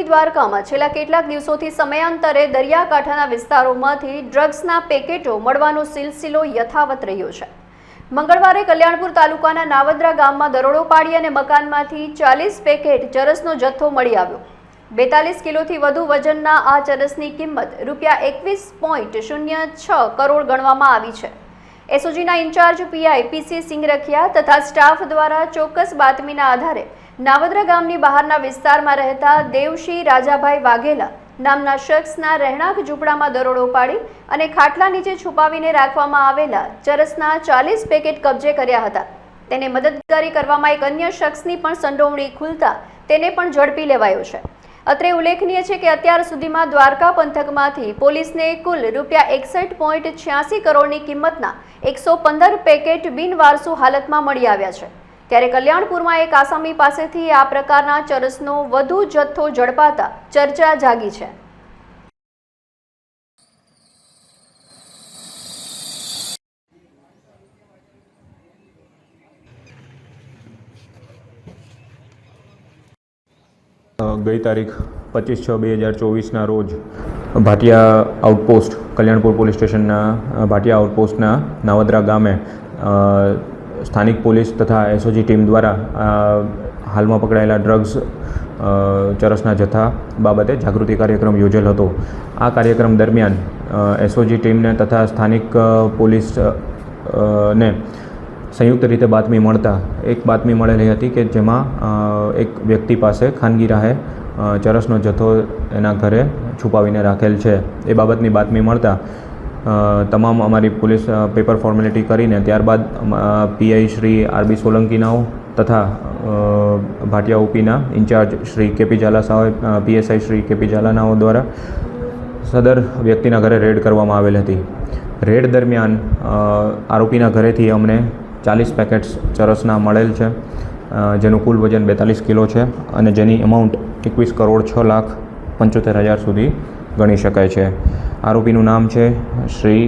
દેવભૂમિ દ્વારકામાં છેલ્લા કેટલાક દિવસોથી સમયાંતરે દરિયાકાંઠાના વિસ્તારોમાંથી ડ્રગ્સના પેકેટો મળવાનો સિલસિલો યથાવત રહ્યો છે. મંગળવારે કલ્યાણપુર તાલુકાના નાવદ્રા ગામમાં દરોડો પાડી અને મકાનમાંથી ચાલીસ પેકેટ ચરસનો જથ્થો મળી આવ્યો. બેતાલીસ કિલોથી વધુ વજનના આ ચરસની કિંમત રૂપિયા એકવીસ પોઈન્ટ શૂન્ય છ કરોડ ગણવામાં આવી છે. એસઓજીના ઇન્ચાર્જ પીઆઈ પીસી સિંગરખિયા તથા સ્ટાફ દ્વારા ચોક્કસ બાતમીના આધારે નાવદરા ગામની બહારના વિસ્તારમાં રહેતા દેવશી રાજાભાઈ વાઘેલા નામના શખ્સના રહેણાંક ઝૂંપડામાં દરોડો પાડી અને ખાટલા નીચે છુપાવીને રાખવામાં આવેલા ચરસના ચાલીસ પેકેટ કબજે કર્યા હતા. તેને મદદગારી કરવામાં એક અન્ય શખ્સની પણ સંડોવણી ખુલતા તેને પણ ઝડપી લેવાયો છે. અત્રે ઉલ્લેખનીય છે કે અત્યાર સુધીમાં દ્વારકા પંથકમાંથી પોલીસને કુલ રૂપિયા એકસઠ પોઈન્ટ છ્યાસી કરોડની કિંમતના એકસો પંદર પેકેટ બિનવારસુ હાલતમાં મળી આવ્યા છે. ત્યારે કલ્યાણપુરમાં એક આસામી પાસેથી આ પ્રકારના ચરસનો વધુ જથ્થો ઝડપાતા ચર્ચા જાગી છે. ગઈ તારીખ પચીસ છ બે હજાર ચોવીસના રોજ ભાટિયા આઉટપોસ્ટ કલ્યાણપુર પોલીસ સ્ટેશનના ભાટિયા આઉટપોસ્ટના નાવદરા ગામે સ્થાનિક પોલીસ તથા એસઓજી ટીમ દ્વારા હાલમાં પકડાયેલા ડ્રગ્સ ચરસના જથ્થા બાબતે જાગૃતિ કાર્યક્રમ યોજેલ હતો. આ કાર્યક્રમ દરમિયાન એસઓજી ટીમને તથા સ્થાનિક પોલીસ ને સંયુક્ત રીતે બાતમી મળતા, એક બાતમી મળેલી હતી કે જેમાં એક વ્યક્તિ પાસે ખાનગી રાહે ચરસનો જથ્થો એના ઘરે છુપાવીને રાખેલ છે. એ બાબતની બાતમી મળતા તમામ અમારી પોલીસ પેપર ફોર્મેલિટી કરીને ત્યારબાદ પીઆઈ શ્રી આરબી સોલંકીનાઓ તથા Bhatia ઓપીના in charge Shri KP Zala સાહેબ પીએસઆઈ શ્રી કેપી ઝાલાનાઓ દ્વારા સદર વ્યક્તિના ઘરે રેડ કરવામાં આવેલ હતી. રેડ દરમિયાન આરોપીના ઘરેથી અમને ચાલીસ પેકેટ્સ ચરસના મળેલ છે. જેનું કુલ વજન બેતાલીસ કિલો છે અને જેની અમાઉન્ટ એકવીસ કરોડ છ લાખ પંચોતેર હજાર સુધી ગણી શકાય છે. આરોપીનું નામ છે શ્રી